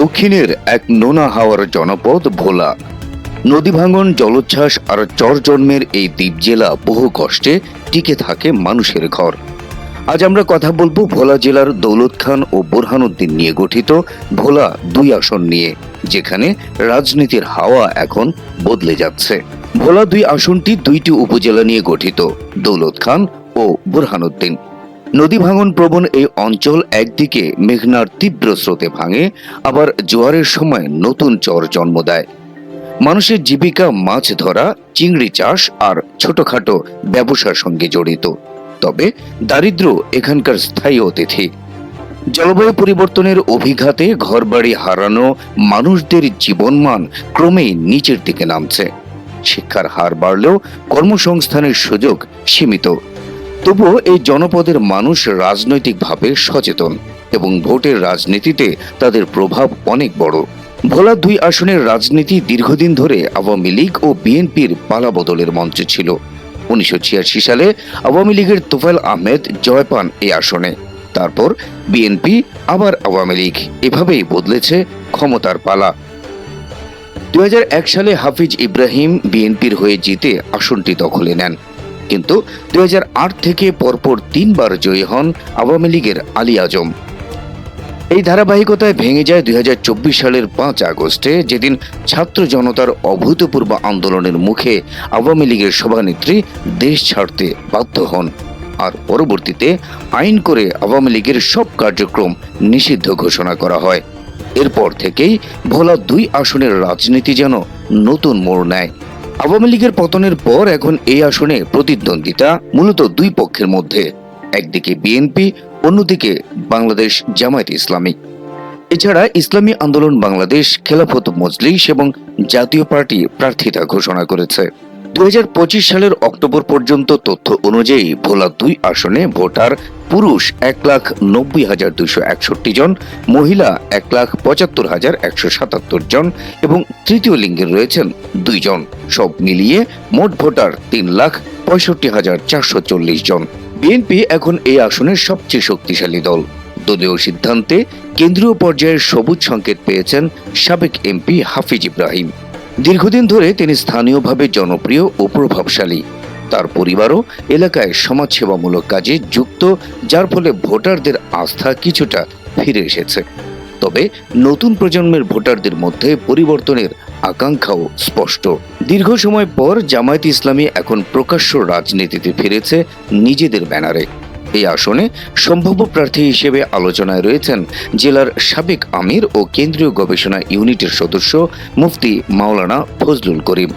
দক্ষিণের এক নোনা হাওয়ার জনপদ ভোলা। নদী ভাঙন, জলোচ্ছ্বাস আর চর জন্মের এই দ্বীপ জেলা বহু কষ্টে টিকে থাকে মানুষের ঘর। আজ আমরা কথা বলব ভোলা জেলার দৌলত খান ও বোরহানুদ্দিন নিয়ে গঠিত ভোলা দুই আসন নিয়ে, যেখানে রাজনীতির হাওয়া এখন বদলে যাচ্ছে। ভোলা দুই আসনটি দুইটি উপজেলা নিয়ে গঠিত, দৌলত খান ও বোরহানুদ্দিন। নদী ভাঙন প্রবণ এই অঞ্চল একদিকে মেঘনার তীব্র স্রোতে ভাঙে, আবার জোয়ারের সময় নতুন চর জন্ম দেয়। মানুষের জীবিকা মাছ ধরা, চিংড়ি চাষ আর ছোটখাটো ব্যবসার সঙ্গে জড়িত। তবে দারিদ্র এখানকার স্থায়ী অতিথি। জলবায়ু পরিবর্তনের অভিঘাতে ঘরবাড়ি হারানো মানুষদের জীবনমান ক্রমেই নিচের দিকে নামছে। শিক্ষার হার বাড়লেও কর্মসংস্থানের সুযোগ সীমিত। তবুও এই জনপদের মানুষ রাজনৈতিকভাবে সচেতন এবং ভোটের রাজনীতিতে তাদের প্রভাব অনেক বড়। ভোলা দুই আসনের রাজনীতি দীর্ঘদিন ধরে আওয়ামী লীগ ও বিএনপির পালাবদলের মঞ্চ ছিল। উনিশশো ছিয়াশি সালে আওয়ামী লীগের তোফায়েল আহমেদ জয় পান এই আসনে। তারপর বিএনপি, আবার আওয়ামী লীগ। এভাবেই বদলেছে ক্ষমতার পালা। দু হাজার এক সালে হাফিজ ইব্রাহিম বিএনপির হয়ে জিতে আসনটি দখলে নেন। কিন্তু দুই হাজার আট থেকে পরপর তিনবার জয়ী হন আওয়ামী লীগের আলী আজম। এই ধারাবাহিকতায় ভেঙে যায় দুই হাজার চব্বিশ সালের পাঁচ আগস্টে, যেদিন ছাত্র জনতার অভূতপূর্ব আন্দোলনের মুখে আওয়ামী লীগের সভানেত্রী দেশ ছাড়তে বাধ্য হন। আর পরবর্তীতে আইন করে আওয়ামী লীগের সব কার্যক্রম নিষিদ্ধ ঘোষণা করা হয়। এরপর থেকেই ভোলা দুই আসনের রাজনীতি যেন নতুন মোড় নেয়। আওয়ামী লীগের পতনের পর এখন এই আসনে প্রতিদ্বন্দ্বিতা মূলত দুই পক্ষের মধ্যে, একদিকে বিএনপি, অন্যদিকে বাংলাদেশ জামায়াত ইসলামী। এছাড়া ইসলামী আন্দোলন বাংলাদেশ খেলাফত মজলিস এবং জাতীয় পার্টি প্রার্থিতা ঘোষণা করেছে। দু হাজার পঁচিশ সালের অক্টোবর পর্যন্ত তথ্য অনুযায়ী ভোলা দুই আসনে ভোটার পুরুষ এক লাখ নব্বই হাজার দুইশো একষট্টি জন, মহিলা এক লাখ পঁচাত্তর হাজার একশো সাতাত্তর জন এবং তৃতীয় লিঙ্গের রয়েছেন দুইজন সব মিলিয়ে মোট ভোটার তিন লাখ পঁয়ষট্টি হাজার চারশো চল্লিশ জন। বিএনপি এখন এই আসনের সবচেয়ে শক্তিশালী দল। দলীয় সিদ্ধান্তে কেন্দ্রীয় পর্যায়ের সবুজ সংকেত পেয়েছেন সাবেক এমপি হাফিজ ইব্রাহিম। দীর্ঘদিন ধরে তিনি স্থানীয়ভাবে জনপ্রিয় ও প্রভাবশালী। তার পরিবারও এলাকায় সমাজসেবামূলক কাজে যুক্ত, যার ফলে ভোটারদের আস্থা কিছুটা ফিরে এসেছে। তবে নতুন প্রজন্মের ভোটারদের মধ্যে পরিবর্তনের আকাঙ্ক্ষাও স্পষ্ট। দীর্ঘ সময় পর জামায়াত ইসলামী এখন প্রকাশ্য রাজনীতিতে ফিরেছে নিজেদের ব্যানারে। এই আসনে সম্ভাব্য প্রার্থী হিসেবে আলোচনায় রয়েছেন জেলার সাবেক আমির ও কেন্দ্রীয় গবেষণা ইউনিটের সদস্য মুফতি মাওলানা ফজলুল করিম।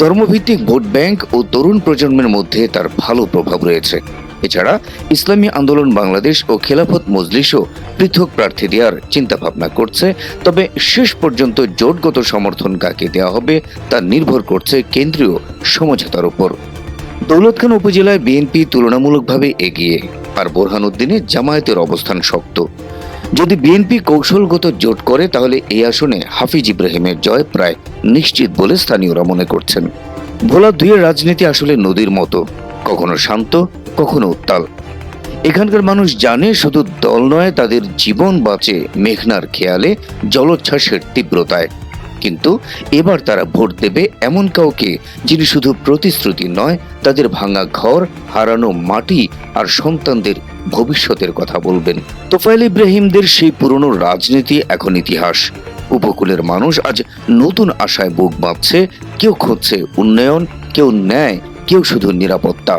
ধর্মভিত্তিক ভোট ব্যাংক ও তরুণ প্রজন্মের মধ্যে তার ভালো প্রভাব রয়েছে। এছাড়া ইসলামী আন্দোলন বাংলাদেশ ও খেলাফত মজলিসও পৃথক প্রার্থী দেওয়ার চিন্তাভাবনা করছে, তবে শেষ পর্যন্ত জোটগত সমর্থন কাকে দেওয়া হবে তা নির্ভর করছে কেন্দ্রীয় সমঝোতার উপর। দৌলতখান উপজেলায় বিএনপি তুলনামূলকভাবে এগিয়ে, আর বোরহানুদ্দিনে জামায়াতের অবস্থান শক্ত। যদি বিএনপি কৌশলগত জোট করে, তাহলে এই আসনে হাফিজ ইব্রাহিমের জয় প্রায় নিশ্চিত বলে স্থানীয়রা মনে করছেন। ভোলা দুইয়ের রাজনীতি আসলে নদীর মতো, কখনো শান্ত, কখনো উত্তাল। এখানকার মানুষ জানে শুধু দল নয়, তাদের জীবন বাঁচে মেঘনার খেয়ালে, জলোচ্ছ্বাসের তীব্রতায়। কিন্তু এবার তারা ভোট দেবে এমন কাউকে যিনি শুধু প্রতিশ্রুতি নয়, তাদের ভাঙা ঘর, হারানো মাটি আর সন্তানদের ভবিষ্যতের কথা বলবেন। তোফায়েল ইব্রাহিমদের সেই পুরনো রাজনীতি এখন ইতিহাস। উপকূলের মানুষ আজ নতুন আশায় বুক বাঁধছে, কেউ খুঁজছে উন্নয়ন, কেউ ন্যায়, কেউ শুধু নিরাপত্তা।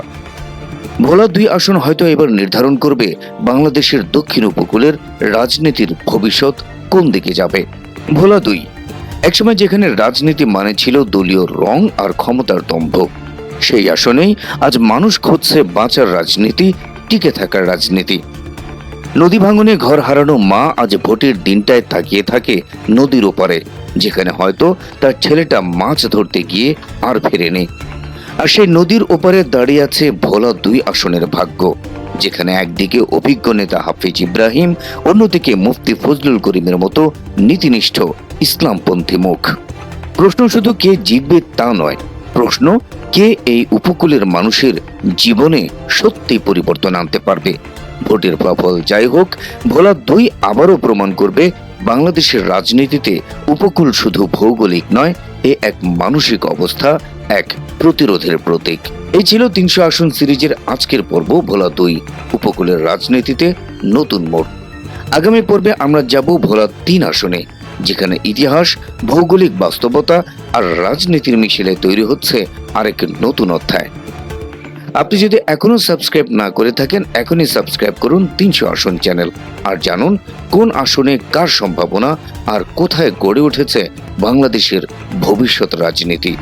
ভোলা দুই আসন হয়তো এবার নির্ধারণ করবে বাংলাদেশের দক্ষিণ উপকূলের রাজনীতির ভবিষ্যৎ কোন দিকে যাবে। ভোলা দুই একসময় যেখানে রাজনীতি মানে ছিল দলীয় রং আর ক্ষমতার দম্ভ, সেই আসনেই আজ মানুষ খুঁজছে বাঁচার রাজনীতি, টিকে থাকার রাজনীতি। নদী ভাঙনে ঘর হারানো মা আজ ভোটের দিনটায় তাকিয়ে থাকে নদীর ওপারে, যেখানে হয়তো তার ছেলেটা মাছ ধরতে গিয়ে আর ফেরেনি। আর সেই নদীর ওপারে দাঁড়িয়ে আছে ভোলা দুই আসনের ভাগ্য। যেখানে একদিকে অভিজ্ঞ নেতা হাফিজ ইব্রাহিম, অন্যদিকে মুফতি ফজলুল করিমের মতো নীতিনিষ্ঠ ইসলামপন্থী মুখ। প্রশ্ন শুধু কে জিতবে তা নয়, প্রশ্ন কে এই উপকূলের মানুষের জীবনে সত্যি পরিবর্তন আনতে পারবে? ভোটের ফলাফল যাই হোক, ভোলা দুই আবারও প্রমাণ করবে, বাংলাদেশের রাজনীতিতে উপকূল শুধু ভৌগোলিক নয় এ এক মানসিক অবস্থা, এক প্রতিরোধের প্রতীক। এই ছিল তিনশো আসন সিরিজের আজকের পর্ব ভোলা দুই, উপকূলের রাজনীতিতে নতুন মোড়। আগামী পর্বে আমরা যাব ভোলা তিন আসনে, যেখানে ইতিহাস, ভৌগোলিক বাস্তবতা আর রাজনীতির মিশেলে তৈরি হচ্ছে আরেক নতুন অধ্যায়। আপনি যদি এখনও সাবস্ক্রাইব না করে থাকেন, এখনই সাবস্ক্রাইব করুন তিনশো আসন চ্যানেল। আর জানুন, কোন আসনে কার সম্ভাবনা আর কোথায় গড়ে উঠেছে বাংলাদেশের ভবিষ্যৎ রাজনীতি।